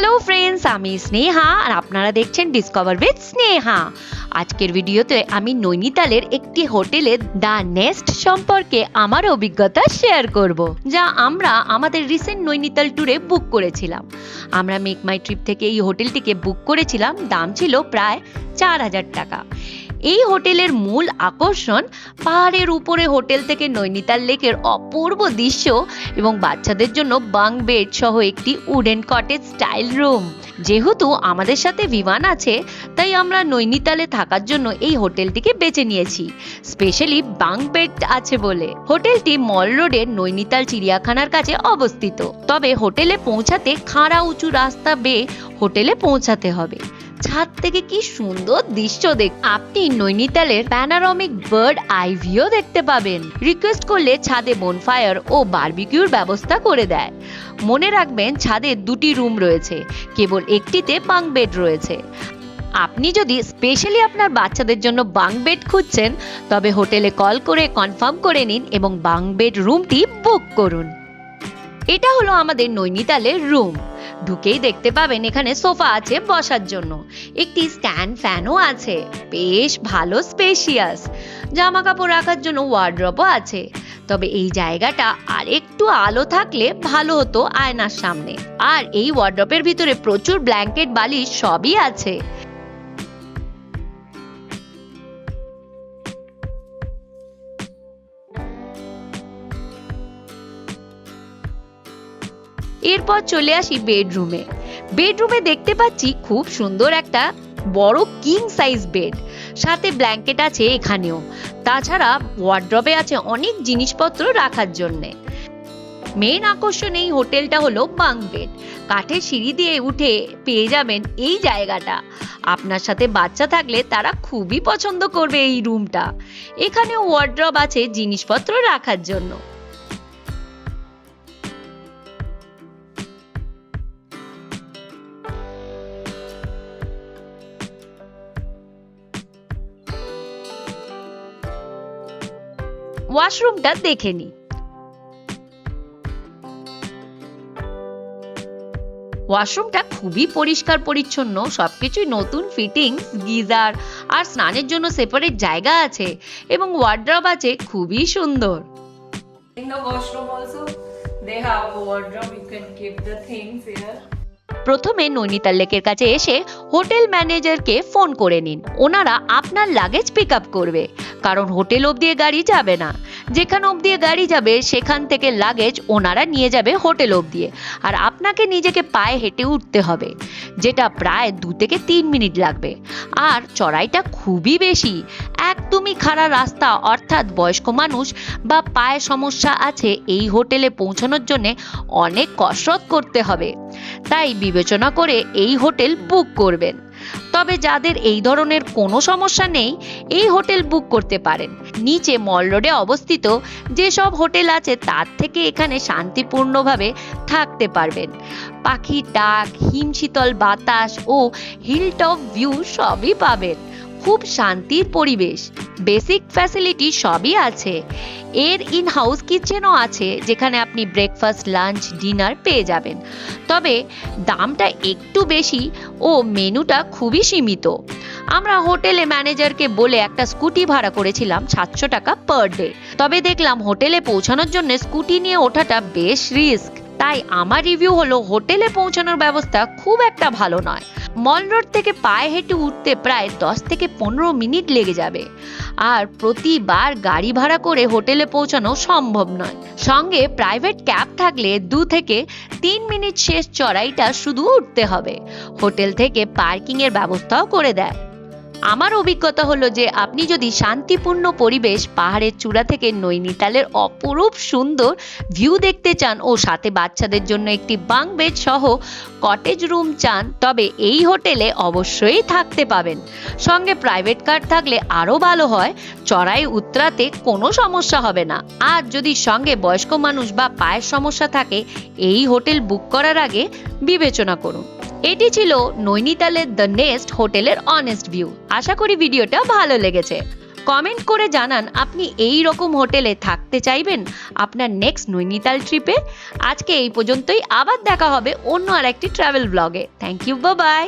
Hello friends আমি স্নেহা আর আপনারা দেখছেন ডিসকভার উইথ স্নেহা। আজকের ভিডিওতে আমি নৈনিতালের একটি হোটেলে দ্য নেস্ট সম্পর্কে আমার অভিজ্ঞতা শেয়ার করব, যা আমরা আমাদের রিসেন্ট নৈনিতাল ট্যুরে বুক করেছিলাম। আমরা মেক মাই ট্রিপ থেকে এই হোটেলটিকে বুক করেছিলাম, দাম ছিল প্রায় চার হাজার টাকা। এই হোটেলের মূল আকর্ষণ পাহাড়ের উপরে হোটেল থেকে নৈনিতাল লেকের অপূর্ব দৃশ্য এবং বাচ্চাদের জন্য বাং বেড সহ একটি উডেন কটেজ স্টাইল রুম। যেহেতু আমাদের সাথে বিমান আছে, তাই আমরা নৈনিতালে থাকার জন্য এই হোটেলটিকে বেছে নিয়েছি। স্পেশালি বাং বেড আছে বলে। হোটেলটি মল রোডের নৈনিতাল চিড়িয়াখানার কাছে অবস্থিত। তবে হোটেলে পৌঁছাতে খাড়া উঁচু রাস্তা বেয়ে হোটেলে পৌঁছাতে হবে। ছাদ থেকে কি সুন্দর দৃশ্য দেখ আপনি নৈনিতালের প্যানারমিক বার্ড আই ভিউ দেখতে পাবেন। রিকোয়েস্ট করলে ছাদে বনফায়ার ও বারবিকিউর ব্যবস্থা করে দেয়। মনে রাখবেন, ছাদে দুটি রুম রয়েছে। কেবল একটিতে বাং বেড রয়েছে। আপনি যদি স্পেশালি আপনার বাচ্চাদের জন্য বাং বেড খুঁজছেন, তবে হোটেলে কল করে কনফার্ম করে নিন এবং বাং বেড রুমটি বুক করুন। এটা হলো আমাদের নৈনিতালের রুম ঢুকেই দেখতে পাবেন এখানে সোফা আছে বসার জন্য। একটি স্ট্যান্ড ফ্যানও আছে। বেশ ভালো স্পেশিয়াস। জামা কাপড় রাখার জন্য ওয়ার্ড্রপও আছে। তবে এই জায়গাটা আর একটু আলো থাকলে ভালো হতো আয়নার সামনে। আর এই ওয়ার্ড্রপের ভিতরে প্রচুর ব্ল্যাঙ্কেট বালিশ সবই আছে। এরপর চলে আসি বেডরুমে। বেডরুমে দেখতে পাচ্ছি খুব সুন্দর একটা বড় কিং সাইজ বেড সাথে ব্ল্যাঙ্কেট আছে এখানেও। তাছাড়া ওয়ার্ড্রবে আছে অনেক জিনিসপত্র রাখার জন্যে। মেন আকর্ষণ এই হোটেলটা হলো বাং বেড কাঠের সিঁড়ি দিয়ে উঠে পেয়ে যাবেন এই জায়গাটা। আপনার সাথে বাচ্চা থাকলে তারা খুবই পছন্দ করবে এই রুমটা এখানে ওয়ার্ড্রব আছে জিনিসপত্র রাখার জন্য। ওয়াশরুমটা দেখে নিই ওয়াশরুমটা খুবই পরিষ্কার পরিচ্ছন্ন, সবকিছুই নতুন ফিটিংস গিজার আর স্নানের জন্য সেপারেট জায়গা আছে এবং ওয়ার্ড্রব আছে, খুবই সুন্দর In. প্রথমে নৈনিতাল লেকের কাছে এসে হোটেল ম্যানেজারকে ফোন করে নিন। ওনারা আপনার লাগেজ পিক আপ করবে, কারণ হোটেল অবধি গাড়ি যাবে না। যেখান অবধি গাড়ি যাবে, সেখান থেকে লাগেজ ওনারা নিয়ে যাবে হোটেল অবধি, আর আপনাকে নিজেকে পায়ে হেঁটে উঠতে হবে, যেটা প্রায় দু থেকে তিন মিনিট লাগবে। আর চড়াইটা খুবই বেশি, একদমই খাড়া রাস্তা, অর্থাৎ বয়স্ক মানুষ বা পায়ে সমস্যা আছে, এই হোটেলে পৌঁছানোর জন্য অনেক কসরত করতে হবে। তাই বিবেচনা করে এই হোটেল বুক করবেন। তবে যাদের এই ধরনের কোনো সমস্যা নেই, এই হোটেল বুক করতে পারেন। নিচে মল রোডে অবস্থিত যেসব হোটেল আছে, তার থেকে এখানে শান্তিপূর্ণভাবে থাকতে পারবেন। পাখির ডাক, হিমশীতল বাতাস ও হিলটপ ভিউ সবই পাবেন। খুব শান্তির পরিবেশ। বেসিক ফ্যাসিলিটি সবই আছে। এর ইন হাউস কিচেনও আছে, যেখানে আপনি ব্রেকফাস্ট লাঞ্চ ডিনার পেয়ে যাবেন। তবে দামটা একটু বেশি ও মেনুটা খুবই সীমিত। আমরা হোটেলে ম্যানেজারকে বলে একটা স্কুটি ভাড়া করেছিলাম সাতশো টাকা পার ডে তবে দেখলাম হোটেলে পৌঁছানোর জন্য স্কুটি নিয়ে ওঠাটা বেশ রিস্ক তাই আমার রিভিউ হলো হোটেলে পৌঁছানোর ব্যবস্থা খুব একটা ভালো নয়। মল রোড থেকে পায়ে হেঁটে উঠতে প্রায় দশ থেকে পনেরো মিনিট লেগে যাবে। আর প্রতিবার গাড়ি ভাড়া করে হোটেলে পৌঁছানো সম্ভব নয়। সঙ্গে প্রাইভেট ক্যাব থাকলে দু থেকে তিন মিনিট শেষ চড়াইটা শুধু উঠতে হবে। হোটেল থেকে পার্কিংয়ের ব্যবস্থাও করে দেয়। আমার অভিজ্ঞতা হলো যে আপনি যদি শান্তিপূর্ণ পরিবেশ পাহাড়ের চূড়া থেকে নৈনিতালের অপরূপ সুন্দর ভিউ দেখতে চান ও সাথে বাচ্চাদের জন্য একটি বাং বেড সহ কটেজ রুম চান, তবে এই হোটেলে অবশ্যই থাকতে পাবেন। সঙ্গে প্রাইভেট কার থাকলে আরও ভালো হয়, চড়াই উতরাতে কোনো সমস্যা হবে না। আর যদি সঙ্গে বয়স্ক মানুষ বা পায়ের সমস্যা থাকে, এই হোটেল বুক করার আগে বিবেচনা করুন। এটি ছিল নৈনিতালের দ্য নেস্ট হোটেলের অনেস্ট ভিউ আশা করি ভিডিওটা ভালো লেগেছে। কমেন্ট করে জানান, আপনি এই রকম হোটেলে থাকতে চাইবেন আপনার নেক্সট নৈনিতাল ট্রিপে আজকে এই পর্যন্তই, আবার দেখা হবে অন্য আর একটি ট্রাভেল ব্লগে থ্যাংক ইউ বাই